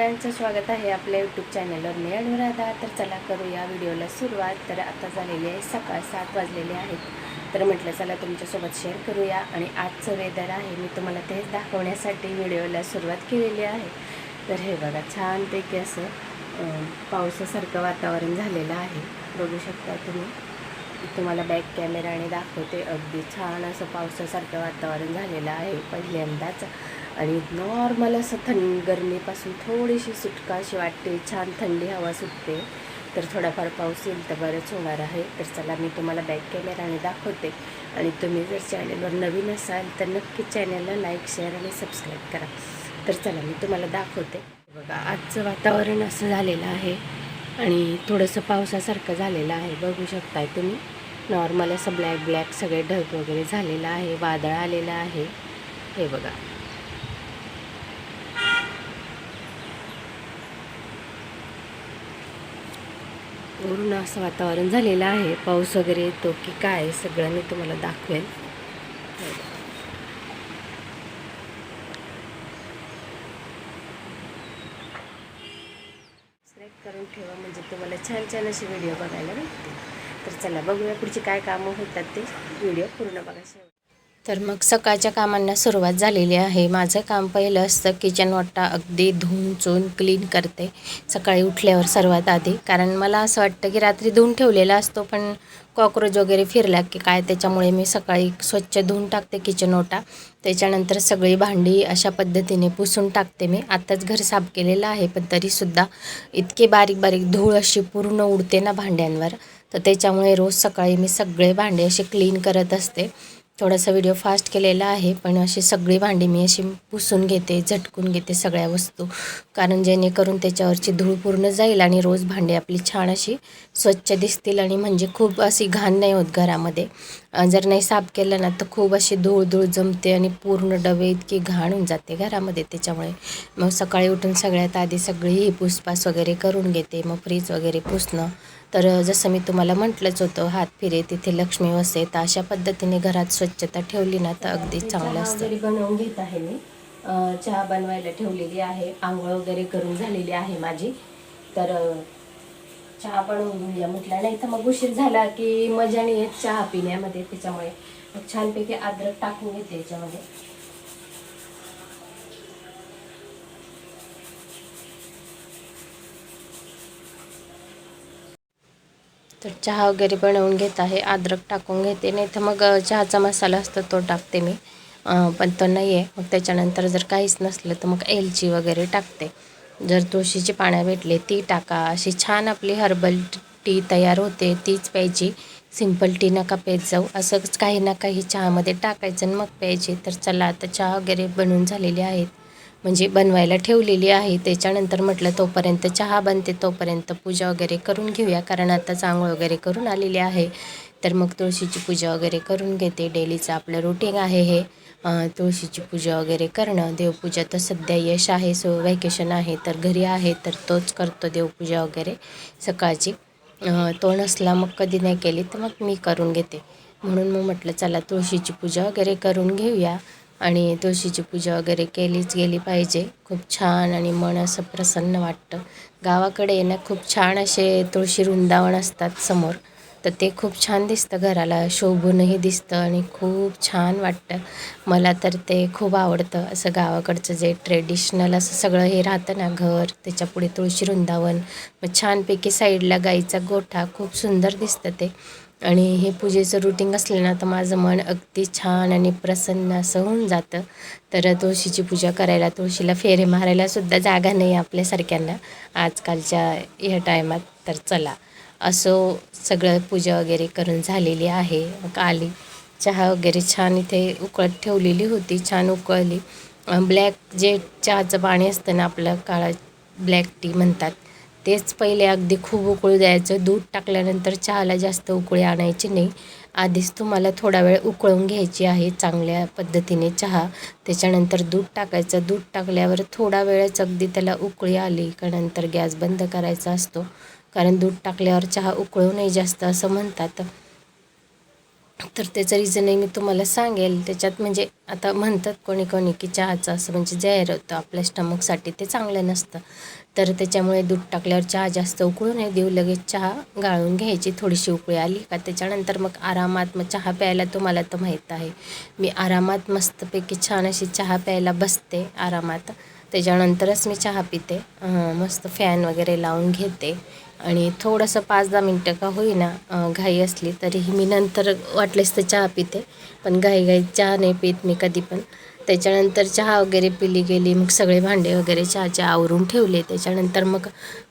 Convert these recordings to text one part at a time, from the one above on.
सगळ्यांचं स्वागत आहे आपल्या यूट्यूब चॅनलवर मी अनुराधा तर चला करूया व्हिडिओला सुरुवात. तर आता झालेली आहे सकाळ सात वाजलेले आहेत. तर म्हटलं चला तुमच्यासोबत शेअर करूया. आणि आजचं वेदर आहे. मी तुम्हाला तेच दाखवण्यासाठी व्हिडिओला सुरुवात केलेली आहे. तर हे बघा छानपैकी असं पावसासारखं वातावरण झालेलं आहे. बघू शकता तुम्ही. तुम्हाला बॅक कॅमेराने दाखवते. अगदी छान असं पावसासारखं वातावरण झालेलं आहे पहिल्यांदाच. आणि नॉर्मल असं थंड गरमीपासून थोडीशी सुटका अशी वाटते. छान थंडी हवा सुटते. तर थोडाफार पाऊस येईल तर बरंच होणार आहे. तर चला मी तुम्हाला बॅक कॅमेराने दाखवते. आणि तुम्ही जर चॅनलवर नवीन असाल तर नक्की चॅनलला लाईक शेअर आणि सबस्क्राईब करा. तर चला मी तुम्हाला दाखवते. बघा आजचं वातावरण असं झालेलं आहे. आणि थोडंसं पावसासारखं झालेलं आहे. बघू शकताय तुम्ही. नॉर्मल असं ब्लॅक ब्लॅक सगळे ढग वगैरे झालेलं आहे. वादळ आलेलं आहे. हे बघा. पूर्ण असं वातावरण झालेलं आहे. पाऊस वगैरे येतो की काय सगळं मी तुम्हाला दाखवेल सबस्क्राईब करून ठेवा म्हणजे तुम्हाला छान छान असे व्हिडिओ बघायला भेटतील. तर चला बघूया पुढचे काय कामं होतात ते. व्हिडिओ पूर्ण बघा तर मग सकाळच्या कामांना सुरुवात झालेली आहे. माझं काम पहिलं असतं किचन वाटा अगदी धुवून चोन क्लीन करते. सकाळी उठल्यावर सर्वात आधी. कारण मला असं वाटतं की रात्री धुवून ठेवलेला असतो पण कॉक्रोच वगैरे फिरला की काय त्याच्यामुळे मी सकाळी स्वच्छ धुवून टाकते किचन ओटा त्याच्यानंतर सगळी भांडी अशा पद्धतीने पुसून टाकते मी. आत्ताच घर साफ केलेलं आहे पण तरीसुद्धा इतके बारीक बारीक धूळ अशी पूर्ण उडते ना भांड्यांवर. तर त्याच्यामुळे रोज सकाळी मी सगळे भांडे असे क्लीन करत असते. थोडासा व्हिडिओ फास्ट केलेला आहे पण अशी सगळी भांडी मी अशी पुसून घेते झटकून घेते सगळ्या वस्तू. कारण जेणेकरून त्याच्यावरची धूळ पूर्ण जाईल आणि रोज भांडी आपली छान अशी स्वच्छ दिसतील आणि म्हणजे खूप अशी घाण नाही होत घरामध्ये. जर नाही साफ केलं ना तर खूप अशी धूळ धूळ जमते आणि पूर्ण डबे इतकी घाण होऊन जाते घरामध्ये त्याच्यामुळे. मग सकाळी उठून सगळ्यात आधी सगळी ही पुसपास वगैरे करून घेते मग फ्रीज वगैरे पुसणं. तर जसं मी तुम्हाला म्हटलंच होतं हात फिरे तिथे लक्ष्मी वसे तर अशा पद्धतीने घरात स्वच्छता ठेवली ना तर अगदी चांगलं असतं. बनवून घेत आहे मी. चहा बनवायला ठेवलेली आहे. आंघोळ वगैरे करून झालेली आहे माझी. तर चहा बनवून घेऊया म्हटलं. नाही तर मग उशीर झाला की मजा नाही येत चहा पिण्यामध्ये त्याच्यामुळे मग छानपैकी अद्रक टाकून घेते याच्यामध्ये. तर चहा वगैरे बनवून घेत आहे. अद्रक टाकून घेते. नाही तर मग चहाचा मसाला असतो तो टाकते मी. पण तो नाही आहे. मग त्याच्यानंतर जर काहीच नसलं तर मग एलची वगैरे टाकते. जर तुळशीची पानं भेटले ती टाका. अशी छान आपली हर्बल टी तयार होते. तीच प्यायची. सिंपल टी नका पेत जाऊ. असंच काही ना काही चहामध्ये टाकायचं आणि मग प्यायची. तर चला आता चहा वगैरे बनवून झालेली आहेत. म्हणजे बनवायला ठेवलेली आहे. त्याच्यानंतर म्हटलं तोपर्यंत चहा बनते तोपर्यंत पूजा वगैरे करून घेऊया कारण आता आंघोळ वगैरे करून आलेली आहे. तर मग तुळशीची पूजा वगैरे करून घेते. डेलीचं आपलं रुटीन आहे हे. तुळशीची पूजा वगैरे करणं. देवपूजा तर सध्या यश आहे सो व्हॅकेशन आहे तर घरी आहे तर तोच करतो देवपूजा वगैरे. सकाळची तो नसला मग कधी नाही केली तर मग मी करून घेते. म्हणून मग म्हटलं चला तुळशीची पूजा वगैरे करून घेऊया. आणि तुळशीची पूजा वगैरे केलीच गेली पाहिजे. खूप छान आणि मन असं प्रसन्न वाटतं. गावाकडे ना खूप छान असे तुळशी वृंदावन असतात समोर. तर ते खूप छान दिसतं घराला शोभूनही दिसतं आणि खूप छान वाटतं. मला तर ते खूप आवडतं. असं गावाकडचं जे ट्रेडिशनल असं सगळं हे राहतं ना घर त्याच्यापुढे तुळशी वृंदावन. मग छानपैकी साईडला गाईचा गोठा खूप सुंदर दिसतं ते. आणि हे पूजेचं रुटीन असलं ना तर माझं मन अगदी छान आणि प्रसन्न असं होऊन जातं. तर तुळशीची पूजा करायला तुळशीला फेरे मारायला सुद्धा जागा नाही आपल्यासारख्यांना. आजकालच्या ह्या टायमात तर चला. असो सगळं पूजा वगैरे करून झालेली आहे. आली. चहा वगैरे छान इथे उकळत ठेवलेली होती. छान उकळली. ब्लॅक जे चहाचं पाणी असतं ना आपलं काळा ब्लॅक टी म्हणतात. तेच पहिले अगदी खूप उकळू द्यायचं. दूध टाकल्यानंतर चहाला जास्त उकळी आणायची नाही. आधीच तुम्हाला थोडा वेळ उकळून घ्यायची आहे चांगल्या पद्धतीने चहा. त्याच्यानंतर दूध टाकायचं. दूध टाकल्यावर थोडा वेळच अगदी त्याला उकळी आली का नंतर गॅस बंद करायचा असतो. कारण दूध टाकल्यावर चहा उकळू नाही जास्त असं म्हणतात. तर त्याचं रिझनही मी तुम्हाला सांगेल. त्याच्यात म्हणजे आता म्हणतात कोणी कोणी की चहाचं असं म्हणजे जहर होतं. आपल्या स्टमकसाठी ते चांगलं नसतं. तर त्याच्यामुळे दूध टाकल्यावर चहा जास्त उकळू नये देऊ लगेच चहा गाळून घ्यायची. थोडीशी उकळी आली का त्याच्यानंतर मग आरामात मग चहा प्यायला तुम्हाला तर माहीत आहे. मी आरामात मस्तपैकी छान अशी चहा प्यायला बसते आरामात. त्याच्यानंतरच मी चहा पिते. मस्त फॅन वगैरे लावून घेते. आणि थोडंसं पाच दहा मिनटं का होईना घाई असली तरीही मी नंतर वाटलेच तर चहा पिते. पण घाई घाई चहा नाही पित मी कधी पण. त्याच्यानंतर चहा वगैरे पिली गेली मग सगळे भांडे वगैरे चहाचे आवरून ठेवले. त्याच्यानंतर मग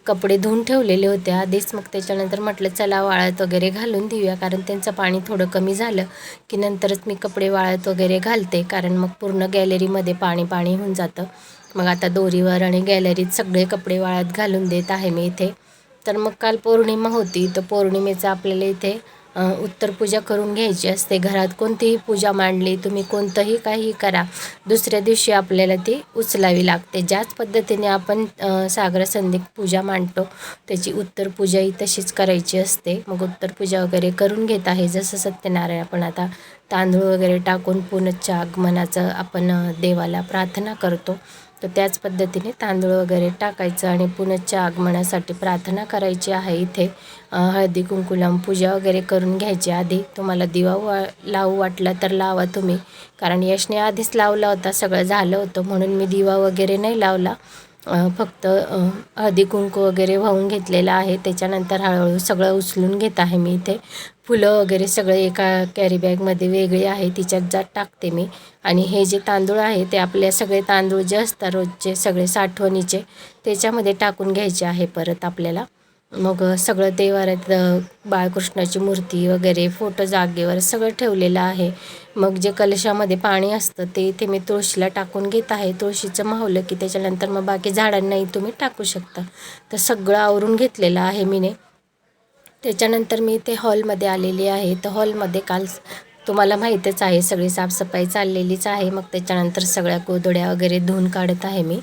कपडे धुवून ठेवलेले होते आधीच. मग त्याच्यानंतर म्हटलं चला वाळत वगैरे घालून देऊया कारण त्यांचं पाणी थोडं कमी झालं की नंतरच मी कपडे वाळत वगैरे घालते कारण मग पूर्ण गॅलरीमध्ये पाणी पाणी होऊन जातं. मग आता दोरीवर आणि गॅलरीत सगळे कपडे वाळत घालून देत आहे मी इथे. तर मग काल पौर्णिमा होती तर पौर्णिमेचं आपल्याला इथे उत्तर पूजा करून घ्यायची असते. घरात कोणतीही पूजा मांडली तुम्ही कोणतंही काही करा दुसऱ्या दिवशी आपल्याला ती उचलावी लागते. ज्याच पद्धतीने आपण सागर संधिक पूजा मांडतो त्याची उत्तर पूजाही तशीच करायची असते. मग उत्तर पूजा वगैरे करून घेत आहे. जसं सत्यनारायण आपण आता तांदूळ वगैरे टाकून पुनच्या आगमनाचं आपण देवाला प्रार्थना करतो. तर त्याच पद्धतीने तांदूळ वगैरे टाकायचं आणि पुनच्या आगमनासाठी प्रार्थना करायची आहे इथे. हळदी कुंकू पूजा वगैरे करून घ्यायची आधी. तुम्हाला दिवा वा लावू वाटला तर लावा तुम्ही. कारण यशने आधीच लावला होता सगळं झालं होतं म्हणून मी दिवा वगैरे नाही लावला. फक्त हळदी कुंकू वगैरे वाहून घेतलेलं आहे. त्याच्यानंतर हळूहळू सगळं उचलून घेत आहे मी इथे. फुलं वगैरे सगळे एका कॅरीबॅगमध्ये वेगळी आहे. तिच्यात जात टाकते मी. आणि हे जे तांदूळ आहे ते आपले सगळे तांदूळ जे असतात रोजचे सगळे साठवणीचे त्याच्यामध्ये टाकून घ्यायचे आहे परत आपल्याला. मग सगळं देवाऱ्यात बाळकृष्णाची मूर्ती वगैरे फोटो जागेवर सगळं ठेवलेलं आहे. मग जे कलशामध्ये पाणी असतं ते इथे मी तुळशीला टाकून घेत आहे. तुळशीचं मावलं की त्याच्यानंतर मग बाकी झाडांनाही तुम्ही टाकू शकता. तर सगळं आवरून घेतलेलं आहे मीने. त्याच्यानंतर मी इथे हॉलमध्ये आलेली आहे. तर हॉलमध्ये काल तुम्हाला माहीतच आहे सगळी साफसफाई चाललेलीच आहे. मग त्याच्यानंतर सगळ्या गोदड्या वगैरे धुवून काढत आहे मी.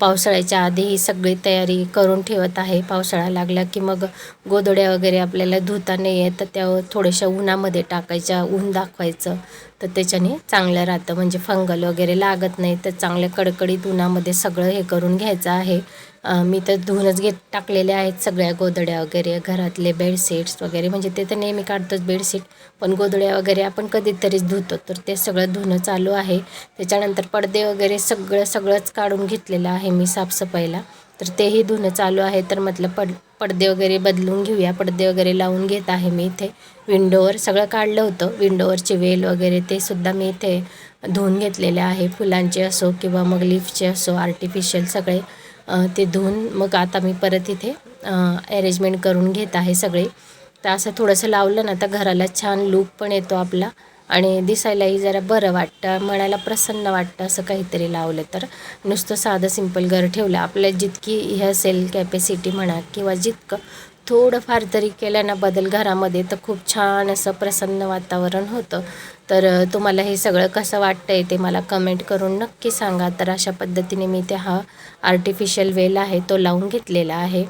पावसाळ्याच्या आधी ही सगळी तयारी करून ठेवत आहे. पावसाळा लागला की मग गोदड्या वगैरे आपल्याला धुता नाही आहे तर त्या थोड्याशा उन्हामध्ये टाकायच्या ऊन दाखवायचं. तर त्याच्याने चांगलं राहतं. म्हणजे फंगल वगैरे लागत नाही तर चांगल्या कडकडीत उन्हामध्ये सगळं हे करून घ्यायचं आहे. मी तर धुवूनच घेत टाकलेले आहेत सगळ्या गोदड्या वगैरे घरातले बेडशीट्स वगैरे. म्हणजे ते तर नेहमी काढतोच बेडशीट पण गोदड्या वगैरे आपण कधीतरीच धुतो. तर ते सगळं धुणं चालू आहे. त्याच्यानंतर पडदे वगैरे सगळं सगळंच काढून घेतलेलं आहे मी साफसफाईला. तर तेही धुणं चालू आहे. तर म्हटलं पड पडदे वगैरे बदलून घेऊया. पडदे वगैरे लावून घेत आहे मी इथे. विंडोवर सगळं काढलं होतं. विंडोवरचे वेल वगैरे ते सुद्धा मी इथे धुवून घेतलेले आहे. फुलांचे असो किंवा मग लिफचे असो आर्टिफिशियल सगळे ते धुवून मग आता मी परत इथे अरेंजमेंट करून घेत आहे सगळे. तर असं थोडंसं लावलं ना तर घराला छान लूक पण येतो आपला. आणि दिसायलाही जरा बरं वाटतं मनाला प्रसन्न वाटतं असं काहीतरी लावलं तर. नुसतं साधं सिंपल घर ठेवलं. आपल्या जितकी हे असेल कॅपॅसिटी म्हणा किंवा जितकं थोडंफार तरी केलं ना बदल घरामध्ये तर खूप छान असं प्रसन्न वातावरण होतं. तर तुम्हाला हे सगळं कसं वाटतं आहे ते मला कमेंट करून नक्की सांगा. तर अशा पद्धतीने मी ते हा आर्टिफिशियल वेल आहे तो लावून घेतलेला आहे.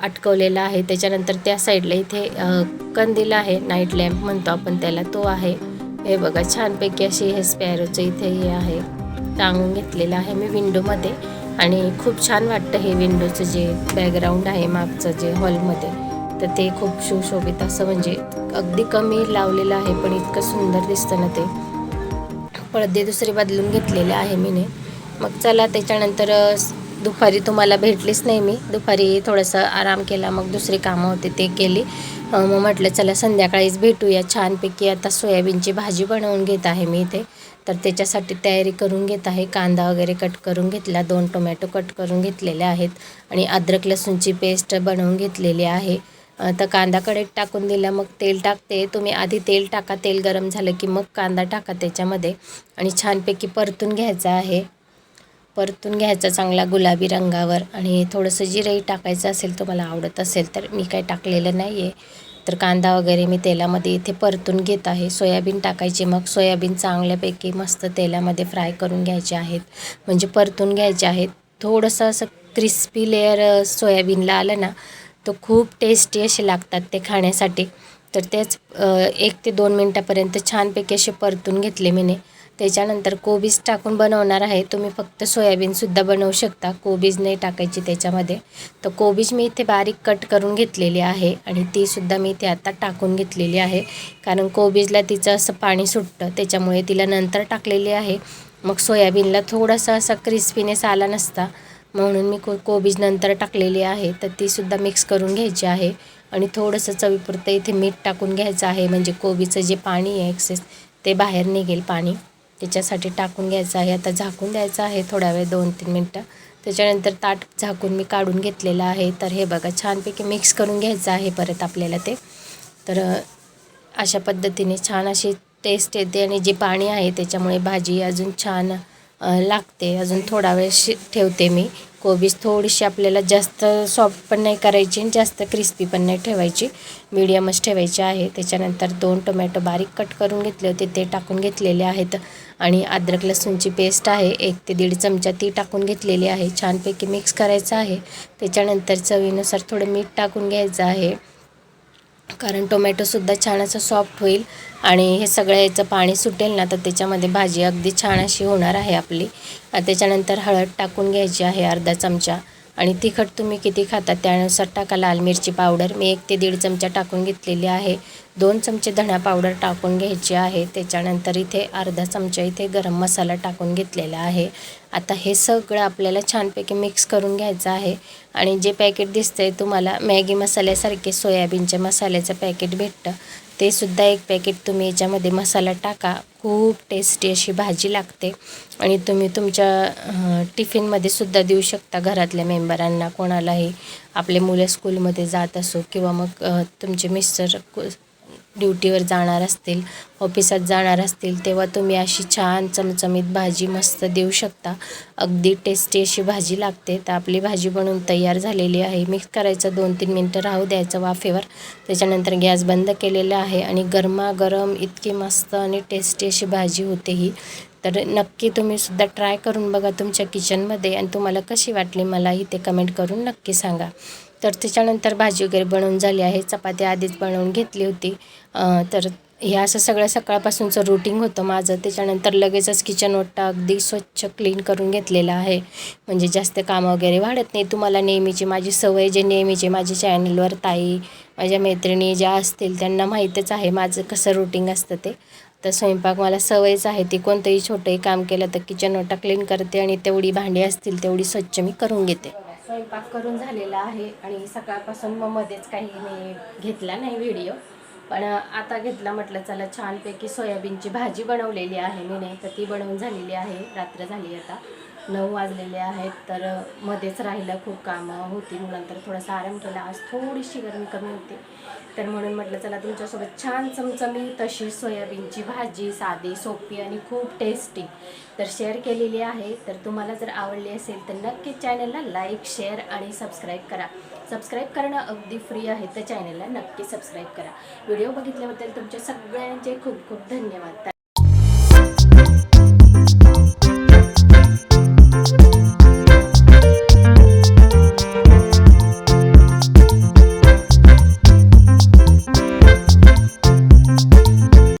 अटकवलेला आहे. त्याच्यानंतर त्या साईडला इथे कंदील आहे. नाईट लॅम्प म्हणतो आपण त्याला. तो आहे. हे बघा छानपैकी अशी हे स्पॅरोचं इथे हे आहे. टांगून घेतलेलं आहे मी विंडोमध्ये आणि खूप छान वाटतं हे विंडोचं जे बॅकग्राऊंड आहे मागचं जे हॉलमध्ये तर ते खूप सुशोभित असं म्हणजे अगदी कमी लावलेलं आहे पण इतकं सुंदर दिसतं ना ते. पडदे दुसरे बदलून घेतलेले आहे मीने. मग चला त्याच्यानंतर दुपारी तुम्हाला भेटलीच नाही मी. दुपारी थोडंसं आराम केला मग दुसरी कामं होते ते केली. मग म्हटलं चला संध्याकाळीच भेटूया. छानपैकी आता सोयाबीनची भाजी बनवून घेत आहे मी इथे. तर त्याच्यासाठी तयारी करून घेत आहे. कांदा वगैरे कट करून घेतला दोन टोमॅटो कट करून घेतलेले आहेत. आणि अद्रक लसूणची पेस्ट बनवून घेतलेली आहे. तर कांदा कडेत टाकून दिला मग तेल टाकते. तुम्ही आधी तेल टाका तेल गरम झालं की मग कांदा टाका त्याच्यामध्ये. आणि छानपैकी परतून घ्यायचा आहे. परतून घ्यायचा चांगला गुलाबी रंगावर. आणि थोडंसं जिरंही टाकायचं असेल तुम्हाला आवडत असेल तर मी काही टाकलेलं नाही आहे तर कांदा वगैरे मी तेलामध्ये इथे परतून घेत आहे. सोयाबीन टाकायचे मग सोयाबीन चांगल्यापैकी मस्त तेलामध्ये फ्राय करून घ्यायचे आहेत. म्हणजे परतून घ्यायचे आहेत. थोडंसं असं क्रिस्पी लेअर सोयाबीनला आलं ना तर खूप टेस्टी असे लागतात ते खाण्यासाठी. तर तेच एक ते दोन मिनटापर्यंत छानपैकी असे परतून घेतले मीने. त्याच्यानंतर कोबीज टाकून बनवणार आहे. तुम्ही फक्त सोयाबीनसुद्धा बनवू शकता. कोबीज नाही टाकायची त्याच्यामध्ये. तर कोबीज मी इथे बारीक कट करून घेतलेली आहे आणि तीसुद्धा मी इथे आता टाकून घेतलेली आहे. कारण कोबीजला तिचं असं पाणी सुटतं त्याच्यामुळे तिला नंतर टाकलेली आहे. मग सोयाबीनला थोडासा असा क्रिस्पीनेस आला नसता. म्हणून मी को कोबीज नंतर टाकलेली आहे. तर तीसुद्धा मिक्स करून घ्यायची आहे. आणि थोडंसं चवीपुरतं इथे मीठ टाकून घ्यायचं आहे. म्हणजे कोबीचं जे पाणी आहे एक्सेस ते बाहेर निघेल पाणी. त्याच्यासाठी टाकून घ्यायचं आहे. आता झाकून द्यायचं आहे थोडा वेळ दोन तीन मिनटं. त्याच्यानंतर ताट झाकून मी काढून घेतलेलं आहे. तर हे बघा छानपैकी मिक्स करून घ्यायचं आहे परत आपल्याला ते. तर अशा पद्धतीने छान अशी टेस्ट येते आणि जे पाणी आहे त्याच्यामुळे भाजी अजून छान लागते. अजून थोडा वेळ शि ठेवते मी. कोबीज थोडीशी आपल्याला जास्त सॉफ्ट पण नाही करायची आणि जास्त क्रिस्पी पण नाही ठेवायची. मिडियमच ठेवायची आहे. त्याच्यानंतर दोन टोमॅटो बारीक कट करून घेतले होते. ते टाकून घेतलेले आहेत. आणि अद्रक लसूणची पेस्ट आहे. एक ते दीड चमचा ती टाकून घेतलेली आहे. छानपैकी मिक्स करायचं आहे. त्याच्यानंतर चवीनुसार थोडं मीठ टाकून घ्यायचं आहे. कारण टोमॅटोसुद्धा छान असं सॉफ्ट होईल आणि हे सगळं याचं पाणी सुटेल ना तर त्याच्यामध्ये भाजी अगदी छान अशी होणार आहे आपली. त्याच्यानंतर हळद टाकून घ्यायची आहे अर्धा चमचा. आणि तिखट तुम्ही किती खाता त्यानुसार टाका लाल मिरची पावडर. मी एक ते दीड चमचा टाकून घेतलेली आहे. दोन चमचे धणा पावडर टाकून घ्यायची आहे. त्याच्यानंतर इथे अर्धा चमचा इथे गरम मसाला टाकून घेतलेला आहे. आता हे सगळं आपल्याला छानपैकी मिक्स करून घ्यायचं आहे. आणि जे पॅकेट दिसतं आहे तुम्हाला मॅगी मसाल्यासारखे सोयाबीनच्या मसाल्याचं पॅकेट भेटतं. ते सुद्धा एक पॅकेट तुम्ही याच्यामध्ये मसाला टाका. खूप टेस्टी अशी भाजी लागते. आणि तुम्ही तुमच्या टिफिनमध्ये सुद्धा देऊ शकता घरातल्या मेंबरांना कोणालाही. आपले मुलं स्कूलमध्ये जात असो किंवा मग तुमचे मिस्टर ड्युटीवर जाणार असतील ऑफिसात जाणार असतील तेव्हा तुम्ही अशी छान चमचमीत भाजी मस्त देऊ शकता. अगदी टेस्टी अशी भाजी लागते. तर आपली भाजी बनवून तयार झालेली आहे. मिक्स करायचं दोन तीन मिनटं राहू द्यायचं वाफेवर. त्याच्यानंतर गॅस बंद केलेला आहे आणि गरमागरम इतकी मस्त आणि टेस्टी अशी भाजी होते ही. तर नक्की तुम्ही सुद्धा ट्राय करून बघा तुमच्या किचनमध्ये आणि तुम्हाला कशी वाटली मलाही ते कमेंट करून नक्की सांगा. तर त्याच्यानंतर भाजी वगैरे बनवून झाली आहे. चपाती आधीच बनवून घेतली होती. तर हे असं सगळं सकाळपासूनचं रुटीन होतं माझं. त्याच्यानंतर लगेचच किचन ओटा अगदी स्वच्छ क्लीन करून घेतलेलं आहे. म्हणजे जास्त कामं वगैरे वाढत नाही. तुम्हाला नेहमीची माझी सवय जे नेहमीचे माझ्या चॅनलवर ताई माझ्या मैत्रिणी ज्या असतील त्यांना माहीतच आहे माझं कसं रुटीन असतं ते. तर स्वयंपाक मला सवयच आहे. ती कोणतंही छोटंही काम केलं तर किचन ओटा क्लीन करते आणि तेवढी भांडी असतील तेवढी स्वच्छ मी करून घेते. स्वयंपाक करून झालेला आहे आणि सकाळपासून मग मध्येच काही मी घेतला नाही व्हिडिओ पण आता घेतला म्हटलं चला छानपैकी सोयाबीनची भाजी बनवलेली आहे. मी नाही तर ती बनवून झालेली आहे. रात्र झाली आता. नऊ वाजलेले आहेत तर मध्येच राहिलं खूप कामं होती नंतर थोडासा आराम केला. आज थोडीशी गरमी कमी होती. तर म्हणून म्हटलं चला तुमच्यासोबत छान चमचमी तशी सोयाबीनची भाजी साधी सोपी आणि खूप टेस्टी तर शेअर केलेली आहे. तर तुम्हाला जर आवडली असेल तर नक्की चॅनलला लाईक शेअर आणि सबस्क्राईब करा. सबस्क्राईब करणं अगदी फ्री आहे तर चॅनलला नक्की सबस्क्राईब करा. व्हिडिओ बघितल्याबद्दल तुमच्या सगळ्यांचे खूप खूप धन्यवाद.